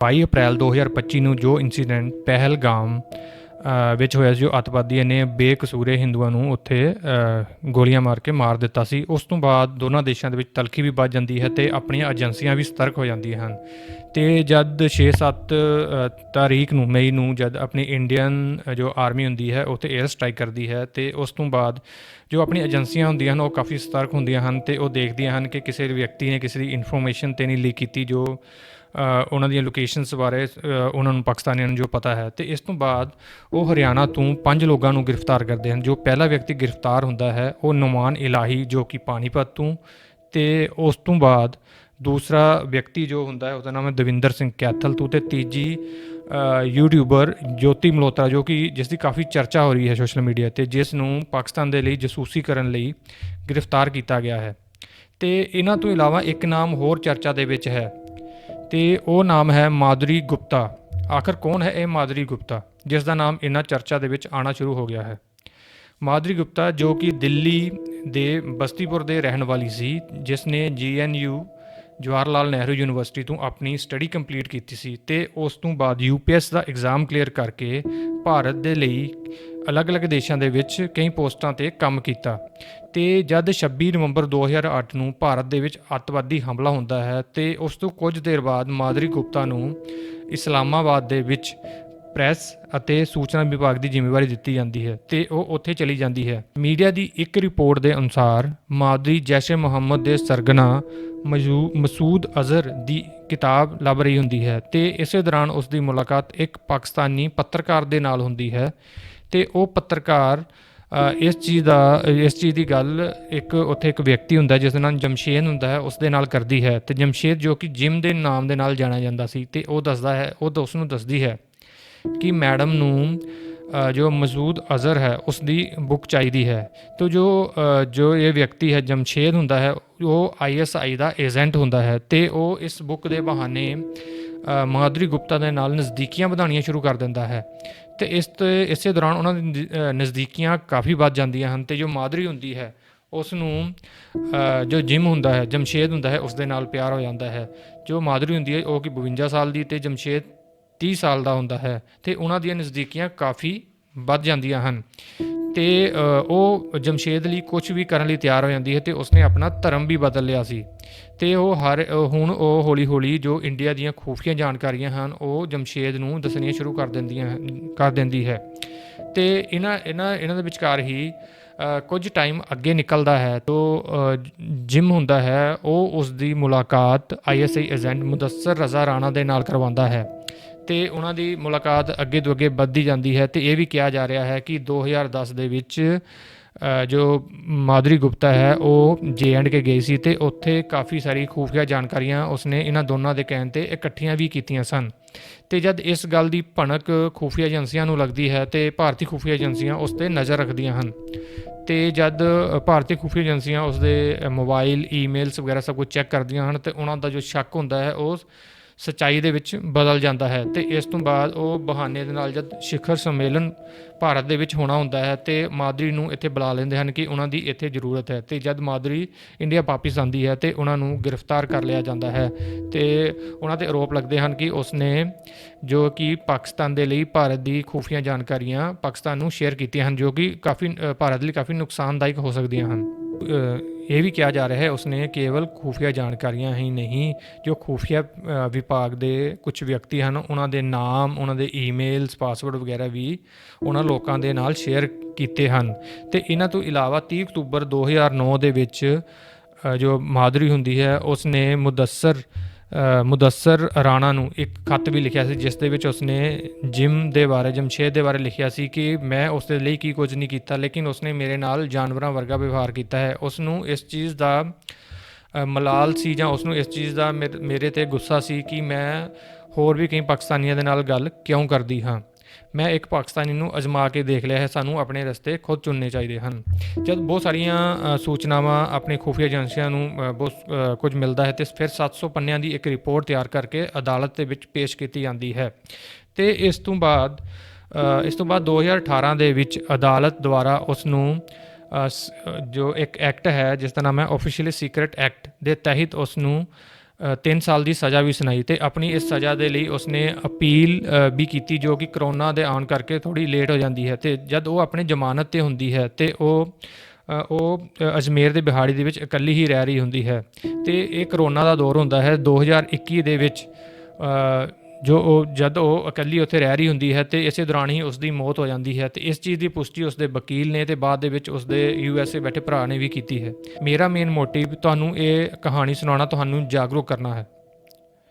22 ਅਪ੍ਰੈਲ 2025 ਨੂੰ ਜੋ ਇਨਸੀਡੈਂਟ ਪਹਿਲਗਾਮ ਵਿੱਚ ਹੋਇਆ ਸੀ ਜੋ ਅੱਤਵਾਦੀਆਂ ਨੇ ਬੇਕਸੂਰੇ ਹਿੰਦੂਆਂ ਨੂੰ ਉੱਥੇ ਗੋਲੀਆਂ ਮਾਰ ਕੇ ਮਾਰ ਦਿੱਤਾ ਸੀ। ਉਸ ਤੋਂ ਬਾਅਦ ਦੋਨਾਂ ਦੇਸ਼ਾਂ ਦੇ ਵਿੱਚ ਤਲਖੀ ਵੀ ਵੱਧ ਜਾਂਦੀ ਹੈ ਤੇ ਆਪਣੀਆਂ ਏਜੰਸੀਆਂ ਵੀ ਸਤਰਕ ਹੋ ਜਾਂਦੀਆਂ ਹਨ। ਤੇ ਜਦ 6-7 ਤਾਰੀਖ ਨੂੰ, ਮਈ ਨੂੰ ਜਦ ਆਪਣੀ ਇੰਡੀਅਨ ਜੋ ਆਰਮੀ ਹੁੰਦੀ ਹੈ, ਉੱਥੇ 에ਅਰ ਸਟ੍ਰਾਈਕ ਕਰਦੀ ਹੈ, ਤੇ ਉਸ ਤੋਂ ਬਾਅਦ ਜੋ ਆਪਣੀ ਏਜੰਸੀਆਂ ਹੁੰਦੀਆਂ ਹਨ, ਉਹ ਕਾਫੀ ਸਤਰਕ ਹੁੰਦੀਆਂ ਹਨ ਤੇ ਉਹ ਦੇਖਦੀਆਂ ਹਨ ਕਿ ਕਿਸੇ ਵਿਅਕਤੀ ਨੇ ਕਿਸੇ ਦੀ ਇਨਫੋਰਮੇਸ਼ਨ ਤੇ ਨਹੀਂ ਲੀਕ ਕੀਤੀ ਜੋ ਉਹਨਾਂ ਦੀਆਂ ਲੋਕੇਸ਼ਨਸ ਬਾਰੇ ਉਹਨਾਂ ਨੂੰ ਪਾਕਿਸਤਾਨੀਆਂ ਨੂੰ ਜੋ ਪਤਾ ਹੈ। ਤੇ ਇਸ ਤੋਂ ਬਾਅਦ ਉਹ ਹਰਿਆਣਾ ਤੋਂ ਪੰਜ ਲੋਕਾਂ ਨੂੰ ਗ੍ਰਿਫਤਾਰ ਕਰਦੇ ਹਨ। ਜੋ ਪਹਿਲਾ ਵਿਅਕਤੀ ਗ੍ਰਿਫਤਾਰ ਹੁੰਦਾ ਹੈ, ਉਹ ਨੁਮਾਨ ਇਲਾਹੀ ਜੋ ਕਿ ਪਾਣੀਪਤ ਤੋਂ। ਤੇ ਉਸ ਤੋਂ ਬਾਅਦ ਦੂਸਰਾ ਵਿਅਕਤੀ ਜੋ ਹੁੰਦਾ ਹੈ, ਉਹਦਾ ਨਾਮ ਹੈ ਦਵਿੰਦਰ ਸਿੰਘ ਕੈਥਲ ਤੋਂ। ਤੇ ਤੀਜੀ ਯੂਟਿਊਬਰ ਜੋਤੀ ਮਲੋਤਰਾ ਜੋ ਕਿ ਜਿਸ ਦੀ ਕਾਫੀ ਚਰਚਾ ਹੋ ਰਹੀ ਹੈ ਸੋਸ਼ਲ ਮੀਡੀਆ ਤੇ, ਜਿਸ ਨੂੰ ਪਾਕਿਸਤਾਨ ਦੇ ਲਈ ਜਸੂਸੀ ਕਰਨ ਲਈ ਗ੍ਰਿਫਤਾਰ ਕੀਤਾ ਗਿਆ ਹੈ। ਤੇ ਇਹਨਾਂ ਤੋਂ ਇਲਾਵਾ ਇੱਕ ਨਾਮ ਹੋਰ ਚਰਚਾ ਦੇ ਵਿੱਚ ਹੈ। ਤੇ ਉਹ ਨਾਮ ਹੈ ਮਾਦੁਰੀ ਗੁਪਤਾ। ਆਖਰ ਕੌਣ ਹੈ ਇਹ ਮਾਦੁਰੀ ਗੁਪਤਾ, ਜਿਸ ਦਾ ਨਾਮ ਇਹਨਾਂ ਚਰਚਾ ਦੇ ਵਿੱਚ ਆਣਾ ਸ਼ੁਰੂ ਹੋ ਗਿਆ ਹੈ? ਮਾਦੁਰੀ ਗੁਪਤਾ ਜੋ ਕਿ ਦਿੱਲੀ ਦੇ ਬਸਤੀਪੁਰ ਦੇ ਰਹਿਣ ਵਾਲੀ ਸੀ, ਜਿਸ ਨੇ ਜੀਐਨਯੂ ਜਵਾਹਰ ਲਾਲ ਨਹਿਰੂ ਯੂਨੀਵਰਸਿਟੀ ਤੋਂ ਆਪਣੀ ਸਟੱਡੀ ਕੰਪਲੀਟ ਕੀਤੀ ਸੀ ਤੇ ਉਸ ਤੋਂ ਬਾਅਦ ਯੂਪੀਐਸ ਦਾ ਐਗਜ਼ਾਮ ਕਲੀਅਰ ਕਰਕੇ ਭਾਰਤ ਦੇ ਲਈ ਅਲੱਗ-ਅਲੱਗ ਦੇਸ਼ਾਂ ਦੇ ਵਿੱਚ ਕਈ ਪੋਸਟਾਂ ਤੇ ਕੰਮ ਕੀਤਾ। ਤੇ ਜਦ 26 ਨਵੰਬਰ 2008 ਨੂੰ ਭਾਰਤ ਦੇ ਵਿੱਚ ਅੱਤਵਾਦੀ ਹਮਲਾ ਹੁੰਦਾ ਹੈ ਤੇ ਉਸ ਤੋਂ ਕੁਝ ਦੇਰ ਬਾਅਦ ਮਾਦਰੀ ਗੁਪਤਾ ਨੂੰ ਇਸਲਾਮਾਬਾਦ ਦੇ ਵਿੱਚ ਪ੍ਰੈਸ ਅਤੇ ਸੂਚਨਾ ਵਿਭਾਗ ਦੀ ਜ਼ਿੰਮੇਵਾਰੀ ਦਿੱਤੀ ਜਾਂਦੀ ਹੈ ਤੇ ਉਹ ਉੱਥੇ ਚਲੀ ਜਾਂਦੀ ਹੈ। ਮੀਡੀਆ ਦੀ ਇੱਕ ਰਿਪੋਰਟ ਦੇ ਅਨੁਸਾਰ ਮਾਦਰੀ ਜੈਸ਼ੇ ਮੁਹੰਮਦ ਦੇ ਸਰਗਨਾ ਮਜੂ- ਮਸੂਦ ਅਜ਼ਹਰ ਦੀ ਕਿਤਾਬ ਲੱਭ ਰਹੀ ਹੁੰਦੀ ਹੈ ਤੇ ਇਸੇ ਦੌਰਾਨ ਉਸ ਦੀ ਮੁਲਾਕਾਤ ਇੱਕ ਪਾਕਿਸਤਾਨੀ ਪੱਤਰਕਾਰ ਦੇ ਨਾਲ ਹੁੰਦੀ ਹੈ ਤੇ ਉਹ ਪੱਤਰਕਾਰ ਇਸ ਚੀਜ਼ ਦਾ, ਇਸ ਚੀਜ਼ ਦੀ ਗੱਲ ਇੱਕ ਉੱਥੇ ਇੱਕ ਵਿਅਕਤੀ ਹੁੰਦਾ ਜਿਸ ਦਾ ਨਾਮ ਜਮਸ਼ੇਦ ਹੁੰਦਾ ਹੈ ਉਸ ਦੇ ਨਾਲ ਕਰਦੀ ਹੈ। ਤੇ ਜਮਸ਼ੇਦ ਜੋ ਕਿ ਜਿਮ ਦੇ ਨਾਮ ਦੇ ਨਾਲ ਜਾਣਿਆ ਜਾਂਦਾ ਸੀ ਤੇ ਉਹ ਦੱਸਦਾ ਹੈ, ਉਹ ਉਸ ਨੂੰ ਦੱਸਦੀ ਹੈ ਕਿ ਮੈਡਮ ਨੂੰ ਜੋ ਮਜੂਦ ਅਜ਼ਹਰ ਹੈ ਉਸ ਦੀ ਬੁੱਕ ਚਾਹੀਦੀ ਹੈ। ਤੇ ਜੋ ਜੋ ਇਹ ਵਿਅਕਤੀ ਹੈ, ਜਮਸ਼ੇਦ ਹੁੰਦਾ ਹੈ, ਉਹ ਆਈਐਸਆਈ ਦਾ ਏਜੰਟ ਹੁੰਦਾ ਹੈ ਤੇ ਉਹ ਇਸ ਬੁੱਕ ਦੇ ਬਹਾਨੇ ਅ, ਗੁਪਤਾ ਦੇ ਨਾਲ ਨਜ਼ਦੀਕੀਆਂ ਵਧਾਉਣੀਆਂ ਸ਼ੁਰੂ ਕਰ ਦਿੰਦਾ ਹੈ। ਤੇ ਇਸ ਤੇ ਇਸੇ ਦੌਰਾਨ ਉਹਨਾਂ ਦੀ ਨਜ਼- ਨਜ਼ਦੀਕੀਆਂ ਕਾਫੀ ਵੱਧ ਜਾਂਦੀਆਂ ਹਨ ਤੇ ਜੋ ਮਾਦਰੀ ਹੁੰਦੀ ਹੈ ਉਸ ਨੂੰ ਜੋ ਜਿਮ ਹੁੰਦਾ ਹੈ ਜਮਸ਼ੇਦ ਹੁੰਦਾ ਹੈ ਉਸ ਦੇ ਨਾਲ ਪਿਆਰ ਹੋ ਜਾਂਦਾ ਹੈ। ਜੋ ਮਾਧੁਰੀ ਹੁੰਦੀ ਹੈ ਉਹ ਕਿ 52 ਸਾਲ ਦੀ ਤੇ ਜਮਸ਼ੇਦ 30 ਸਾਲ ਦਾ ਹੁੰਦਾ ਹੈ ਤੇ ਉਹਨਾਂ ਦੀਆਂ ਨਜ਼ਦੀਕੀਆਂ ਕਾਫੀ ਵੱਧ ਜਾਂਦੀਆਂ ਹਨ। ਤੇ ਉਹ ਜਮਸ਼ੇਦ ਲਈ ਕੁਝ ਵੀ ਕਰਨ ਲਈ ਤਿਆਰ ਹੋ ਜਾਂਦੀ ਹੈ ਤੇ ਉਸਨੇ ਆਪਣਾ ਧਰਮ ਵੀ ਬਦਲ ਲਿਆ ਸੀ। ਤੇ ਉਹ ਹਰ ਹੁਣ ਉਹ ਹੌਲੀ-ਹੌਲੀ ਜੋ ਇੰਡੀਆ ਦੀਆਂ ਖੂਫੀਆਂ ਜਾਣਕਾਰੀਆਂ ਹਨ, ਉਹ ਜਮਸ਼ੇਦ ਨੂੰ ਦੱਸਣੀਆਂ ਸ਼ੁਰੂ ਕਰ ਦਿੰਦੀਆਂ, ਕਰ ਦਿੰਦੀ ਹੈ। ਤੇ ਇਹਨਾਂ ਇਹਨਾਂ ਇਹਨਾਂ ਦੇ ਵਿਚਕਾਰ ਹੀ ਕੁਝ ਟਾਈਮ ਅੱਗੇ ਨਿਕਲਦਾ ਹੈ ਤੋ ਜਿਮ ਹੁੰਦਾ ਹੈ, ਉਹ ਉਸ ਦੀ ਮੁਲਾਕਾਤ ਆਈਐਸਆਈ ਏਜੰਟ ਮੁਦੱਸਰ ਰਜ਼ਾ ਰਾਣਾ ਦੇ ਨਾਲ ਕਰਵਾਉਂਦਾ ਹੈ। ਤੇ ਉਹਨਾਂ ਦੀ ਮੁਲਾਕਾਤ ਅੱਗੇ ਤੋਂ ਅੱਗੇ ਵੱਧਦੀ ਜਾਂਦੀ ਹੈ ਤੇ ਇਹ ਵੀ ਕਿਹਾ ਜਾ ਰਿਹਾ ਹੈ ਕਿ 2010 ਦੇ ਵਿੱਚ ਜੋ ਮਾਧੁਰੀ ਗੁਪਤਾ ਹੈ, ਉਹ ਜੇ ਐਂਡ ਕੇ ਗਈ ਸੀ ਤੇ ਉੱਥੇ ਕਾਫੀ ਸਾਰੀ ਖੂਫੀਆ ਜਾਣਕਾਰੀਆਂ ਉਸਨੇ ਇਹਨਾਂ ਦੋਨਾਂ ਦੇ ਕਹਿਣ ਤੇ ਇਕੱਠੀਆਂ ਵੀ ਕੀਤੀਆਂ ਸਨ। ਤੇ ਜਦ ਇਸ ਗੱਲ ਦੀ ਭਣਕ ਖੂਫੀਆ ਏਜੰਸੀਆਂ ਨੂੰ ਲੱਗਦੀ ਹੈ ਤੇ ਭਾਰਤੀ ਖੂਫੀਆ ਏਜੰਸੀਆਂ ਉਸ ਤੇ ਨਜ਼ਰ ਰੱਖਦੀਆਂ ਹਨ। ਤੇ ਜਦ ਭਾਰਤੀ ਖੂਫੀਆ ਏਜੰਸੀਆਂ ਉਸ ਦੇ ਮੋਬਾਈਲ, ਈਮੇਲਸ ਵਗੈਰਾ ਸਭ ਕੁਝ ਚੈੱਕ ਕਰਦੀਆਂ ਹਨ ਤੇ ਉਹਨਾਂ ਦਾ ਜੋ ਸ਼ੱਕ ਹੁੰਦਾ ਹੈ, ਉਹ ਸਚਾਈ ਦੇ ਵਿੱਚ ਬਦਲ ਜਾਂਦਾ ਹੈ ਤੇ ਇਸ ਤੋਂ ਬਾਅਦ ਉਹ ਬਹਾਨੇ ਦੇ ਨਾਲ ਜਦ ਸਿਖਰ ਸੰਮੇਲਨ ਭਾਰਤ ਦੇ ਵਿੱਚ ਹੋਣਾ ਹੁੰਦਾ ਹੈ ਤੇ ਮਾਦਰੀ ਨੂੰ ਇੱਥੇ ਬੁਲਾ ਲੈਂਦੇ ਹਨ ਕਿ ਉਹਨਾਂ ਦੀ ਇੱਥੇ ਜ਼ਰੂਰਤ ਹੈ ਤੇ ਜਦ ਮਾਦਰੀ ਇੰਡੀਆ ਵਾਪਸ ਆਉਂਦੀ ਹੈ ਤੇ ਉਹਨਾਂ ਨੂੰ ਗ੍ਰਿਫਤਾਰ ਕਰ ਲਿਆ ਜਾਂਦਾ ਹੈ ਤੇ ਉਹਨਾਂ ਤੇ ਆਰੋਪ ਲੱਗਦੇ ਹਨ ਕਿ ਉਸਨੇ ਜੋ ਕਿ ਪਾਕਿਸਤਾਨ ਦੇ ਲਈ ਭਾਰਤ ਦੀ ਖੂਫੀਆ ਜਾਣਕਾਰੀਆਂ ਪਾਕਿਸਤਾਨ ਨੂੰ ਸ਼ੇਅਰ ਕੀਤੀਆਂ ਹਨ ਜੋ ਕਿ ਕਾਫੀ ਭਾਰਤ ਲਈ ਕਾਫੀ ਨੁਕਸਾਨਦਾਇਕ ਹੋ ਸਕਦੀਆਂ ਹਨ। ਇਹ ਵੀ ਕਿਹਾ ਜਾ ਰਿਹਾ ਹੈ ਉਸਨੇ ਕੇਵਲ ਖੂਫੀਆ ਜਾਣਕਾਰੀਆਂ ਹੀ ਨਹੀਂ ਜੋ ਖੂਫੀਆ ਵਿਭਾਗ ਦੇ ਕੁਝ ਵਿਅਕਤੀ ਹਨ ਉਹਨਾਂ ਦੇ ਨਾਮ ਉਹਨਾਂ ਦੇ ਈਮੇਲਸ ਪਾਸਵਰਡ ਵਗੈਰਾ ਵੀ ਉਹਨਾਂ ਲੋਕਾਂ ਦੇ ਨਾਲ ਸ਼ੇਅਰ ਕੀਤੇ ਹਨ। ਤੇ ਇਹਨਾਂ ਤੋਂ ਇਲਾਵਾ 30 ਅਕਤੂਬਰ 2009 ਦੇ ਵਿੱਚ ਜੋ ਮਾਧੁਰੀ ਹੁੰਦੀ ਹੈ ਉਸਨੇ ਮੁਦੱਸਰ ਅ, ਮੁਦੱਸਰ ਰਾਣਾ ਨੂੰ ਇੱਕ ਖੱਤ ਵੀ ਲਿਖਿਆ ਸੀ, ਜਿਸ ਦੇ ਵਿੱਚ ਉਸਨੇ ਜਿਮ ਦੇ ਬਾਰੇ ਜਮਸ਼ੇਦ ਦੇ ਬਾਰੇ ਲਿਖਿਆ ਸੀ ਕਿ ਮੈਂ ਉਸ ਦੇ ਲਈ ਕੀ ਕੁਝ ਨਹੀਂ ਕੀਤਾ, ਲੇਕਿਨ ਉਸਨੇ ਮੇਰੇ ਨਾਲ ਜਾਨਵਰਾਂ ਵਰਗਾ ਵਿਵਹਾਰ ਕੀਤਾ ਹੈ। ਉਸ ਨੂੰ ਇਸ ਚੀਜ਼ ਦਾ ਮਲਾਲ ਸੀ ਜਾਂ ਉਸ ਨੂੰ ਇਸ ਚੀਜ਼ ਦਾ ਮੇਰੇ- ਮੇਰੇ ਤੇ ਗੁੱਸਾ ਸੀ ਕਿ ਮੈਂ ਹੋਰ ਵੀ ਕਈ ਪਾਕਿਸਤਾਨੀਆਂ ਦੇ ਨਾਲ ਗੱਲ ਕਿਉਂ ਕਰਦੀ ਹਾਂ? ਮੈਂ ਇੱਕ ਪਾਕਿਸਤਾਨੀ ਨੂੰ ਅਜਮਾ ਕੇ ਦੇਖ ਲਿਆ ਹੈ, ਸਾਨੂੰ ਆਪਣੇ ਰਸਤੇ ਖੁਦ ਚੁਣਨੇ ਚਾਹੀਦੇ ਹਨ। ਜਦ ਬਹੁਤ ਸਾਰੀਆਂ ਸੂਚਨਾਵਾਂ ਆਪਣੇ ਖੁਫੀਆ ਏਜੰਸੀਆਂ ਨੂੰ ਬਹੁਤ ਕੁਝ ਮਿਲਦਾ ਹੈ ਤੇ ਫਿਰ 700 ਪੰਨਿਆਂ ਦੀ ਇੱਕ ਰਿਪੋਰਟ ਤਿਆਰ ਕਰਕੇ ਅਦਾਲਤ ਦੇ ਵਿੱਚ ਪੇਸ਼ ਕੀਤੀ ਜਾਂਦੀ ਹੈ। ਤੇ ਇਸ ਤੋਂ ਬਾਅਦ ਇਸ ਤੋਂ ਬਾਅਦ 2018 ਦੇ ਵਿੱਚ ਅਦਾਲਤ ਦੁਆਰਾ ਉਸ ਨੂੰ ਜੋ ਇੱਕ ਐਕਟ ਹੈ, ਜਿਸ ਦਾ ਨਾਮ ਹੈ ਆਫੀਸ਼ੀਅਲੀ ਸੀਕ੍ਰੀਟ ਐਕਟ ਦੇ ਤਹਿਤ ਉਸ ਨੂੰ 3 ਸਾਲ ਦੀ ਸਜ਼ਾ ਵੀ ਸੁਣਾਈ ਤੇ ਆਪਣੀ ਇਸ ਸਜ਼ਾ ਦੇ ਲਈ ਉਸਨੇ ਅਪੀਲ ਵੀ ਕੀਤੀ ਜੋ ਕਿ ਕਰੋਨਾ ਦੇ ਆਉਣ ਕਰਕੇ ਥੋੜੀ ਲੇਟ ਹੋ ਜਾਂਦੀ ਹੈ ਤੇ ਜਦ ਉਹ ਆਪਣੇ ਜ਼ਮਾਨਤ ਤੇ ਹੁੰਦੀ ਹੈ ਤੇ ਉਹ ਉਹ ਅਜਮੇਰ ਦੇ ਬਿਹਾੜੀ ਦੇ ਵਿੱਚ ਇਕੱਲੀ ਹੀ ਰਹਿ ਰਹੀ ਹੁੰਦੀ ਹੈ ਤੇ ਇਹ ਕਰੋਨਾ ਦਾ ਦੌਰ ਹੁੰਦਾ ਹੈ 2021 ਦੇ ਵਿੱਚ ਜੋ ਉਹ ਜਦ ਉਹ ਇਕੱਲੀ ਉੱਥੇ ਰਹਿ ਰਹੀ ਹੁੰਦੀ ਹੈ ਤੇ ਇਸੇ ਦੌਰਾਨ ਹੀ ਉਸ ਦੀ ਮੌਤ ਹੋ ਜਾਂਦੀ ਹੈ ਤੇ ਇਸ ਚੀਜ਼ ਦੀ ਪੁਸ਼ਟੀ ਉਸ ਦੇ ਵਕੀਲ ਨੇ ਤੇ ਬਾਅਦ ਦੇ ਵਿੱਚ ਉਸ ਦੇ ਯੂ ਐਸ ਏ ਬੈਠੇ ਭਰਾ ਨੇ ਵੀ ਕੀਤੀ ਹੈ। ਮੇਰਾ ਮੇਨ ਮੋਟਿਵ ਤੁਹਾਨੂੰ ਇਹ ਕਹਾਣੀ ਸੁਣਾਉਣਾ, ਤੁਹਾਨੂੰ ਜਾਗਰੂਕ ਕਰਨਾ ਹੈ।